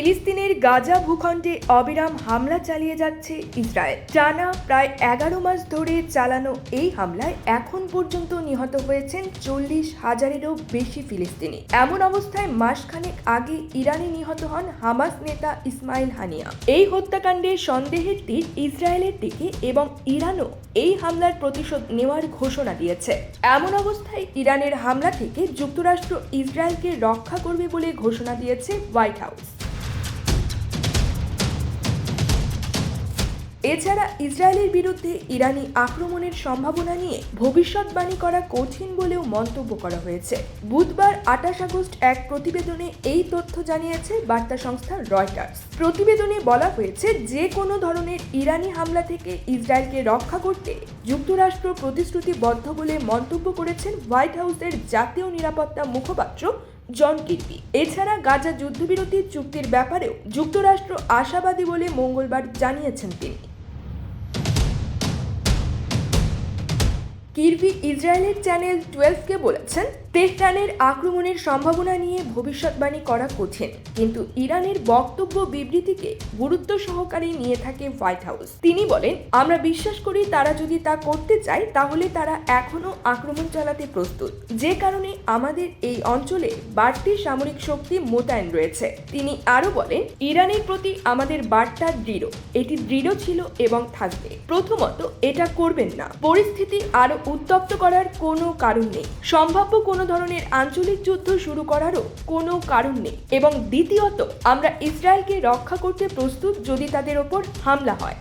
ফিলিস্তিনের গাজা ভূখণ্ডে অবিরাম হামলা চালিয়ে যাচ্ছে ইসরায়েল। টানা প্রায় এগারো মাস ধরে চালানো এই হামলায় এখন পর্যন্ত নিহত হয়েছেন চল্লিশ হাজারেরও বেশি ফিলিস্তিনি। এমন অবস্থায় মাসখানেক আগে ইরানে নিহত হন হামাস নেতা ইসমাইল হানিয়া। এই হত্যাকাণ্ডের সন্দেহের তীর ইসরায়েলের দিকে এবং ইরানও এই হামলার প্রতিশোধ নেওয়ার ঘোষণা দিয়েছে। এমন অবস্থায় ইরানের হামলা থেকে যুক্তরাষ্ট্র ইসরায়েলকে রক্ষা করবে বলে ঘোষণা দিয়েছে হোয়াইট হাউস। এছাড়া ইসরায়েলের বিরুদ্ধে ইরানি আক্রমণের সম্ভাবনা নিয়ে ভবিষ্যৎবাণী করা কঠিন বলেও মন্তব্য করা হয়েছে। বুধবার আঠাশ আগস্ট এক প্রতিবেদনে এই তথ্য জানিয়েছে বার্তা সংস্থা রয়টার্স। প্রতিবেদনে বলা হয়েছে, যে কোনো ধরনের ইরানি হামলা থেকে ইসরায়েলকে রক্ষা করতে যুক্তরাষ্ট্র প্রতিশ্রুতিবদ্ধ বলে মন্তব্য করেছেন হোয়াইট হাউসের জাতীয় নিরাপত্তা মুখপাত্র জন কির্বি এছাড়া গাজা যুদ্ধবিরতি চুক্তির ব্যাপারেও যুক্তরাষ্ট্র আশাবাদী বলে মঙ্গলবার জানিয়েছেন তিনি। কিরবি ইসরায়েলের চ্যানেল টুয়েলভকে বলেছেন তেহরানের আক্রমণের সম্ভাবনা নিয়ে ভবিষ্যৎবাণী করা কঠিন। কিন্তু ইরানের বক্তব্য বিবৃতিকে গুরুত্ব সহকারে নিয়ে থাকে হোয়াইট হাউস। তিনি বলেন, আমরা বিশ্বাস করি তারা যদি তা করতে চায়, তাহলে তারা এখনও আক্রমণ চালাতে প্রস্তুত। যে কারণে আমাদের এই অঞ্চলে বাড়তি সামরিক শক্তি মোতায়েন রয়েছে। তিনি আরও বলেন, ইরানের প্রতি আমাদের বার্তা দৃঢ়। এটি দৃঢ় ছিল এবং থাকবে। প্রথমত, এটা করবেন না। পরিস্থিতি আরও উত্তপ্ত করার কোনো কারণ নেই। সম্ভাব্য কোনো ধরনের আঞ্চলিক যুদ্ধ শুরু করারও কোনো কারণ নেই। এবং দ্বিতীয়ত, আমরা ইসরায়েলকে রক্ষা করতে প্রস্তুত যদি তাদের ওপর হামলা হয়।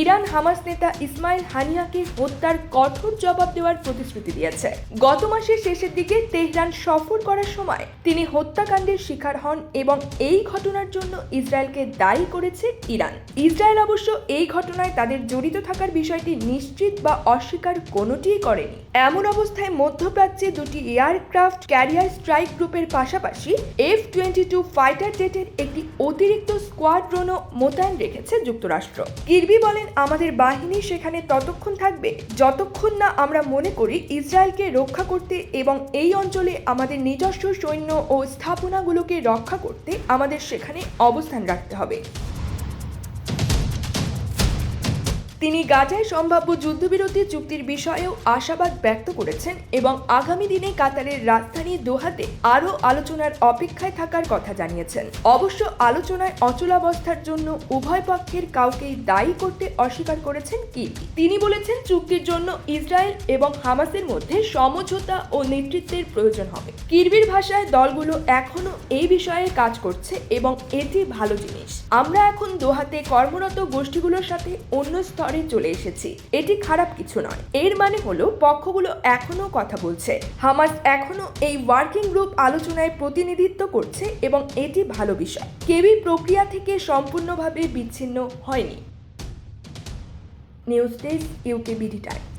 ইরান হামাস নেতা ইসমাইল হানিয়াকে হত্যার কঠোর জবাব দেওয়ার প্রতিশ্রুতি দিয়েছে। গত মাসের শেষের দিকে তেহরান সফর করার সময় তিনি হত্যাকাণ্ডের শিকার হন এবং এই ঘটনার জন্য ইসরায়েলকে দায়ী করেছে ইরান। ইসরায়েল অবশ্য এই ঘটনায় তাদের জড়িত থাকার বিষয়টি নিশ্চিত বা অস্বীকার কোনোটিই করেনি। এমন অবস্থায় মধ্যপ্রাচ্যে দুটি এয়ারক্রাফট ক্যারিয়ার স্ট্রাইক গ্রুপের পাশাপাশি এফ টোয়েন্টি টু ফাইটার জেটের একটি অতিরিক্ত স্কোয়াড্রনও মোতায়েন রেখেছে যুক্তরাষ্ট্র। কিরবি বলেন আমাদের বাহিনী সেখানে ততক্ষণ থাকবে যতক্ষণ না আমরা মনে করি ইসরায়েলকে রক্ষা করতে এবং এই অঞ্চলে আমাদের নিজস্ব সৈন্য ও স্থাপনাগুলোকে রক্ষা করতে আমাদের সেখানে অবস্থান রাখতে হবে। তিনি গাজায় সম্ভাব্য যুদ্ধবিরতি চুক্তির বিষয়েও আশাবাদ ব্যক্ত করেছেন এবং আগামী দিনে কাতারের রাজধানী দোহাতে আরও আলোচনার অপেক্ষায় থাকার কথা জানিয়েছেন। অবশ্য আলোচনায় অচলাবস্থার জন্য উভয় পক্ষের কাউকেই দায়ী করতে অস্বীকার করেছেন কি তিনি বলেছেন, চুক্তির জন্য ইসরায়েল এবং হামাসের মধ্যে সমঝোতা ও নেতৃত্বের প্রয়োজন হবে। কিরবির ভাষায় দলগুলো এখনও এই বিষয়ে কাজ করছে এবং এটি ভালো জিনিস। আমরা এখন দোহাতে কর্মরত গোষ্ঠীগুলোর সাথে অন্য স্তরে চলে এসেছি। এটি খারাপ কিছু নয়। এর মানে হলো, পক্ষগুলো এখনও কথা বলছে। হামাস এখনও এই ওয়ার্কিং গ্রুপ আলোচনায় প্রতিনিধিত্ব করছে এবং এটি ভালো বিষয়। কেবি প্রক্রিয়া থেকে সম্পূর্ণভাবে বিচ্ছিন্ন হয়নি। News desk UK BD time.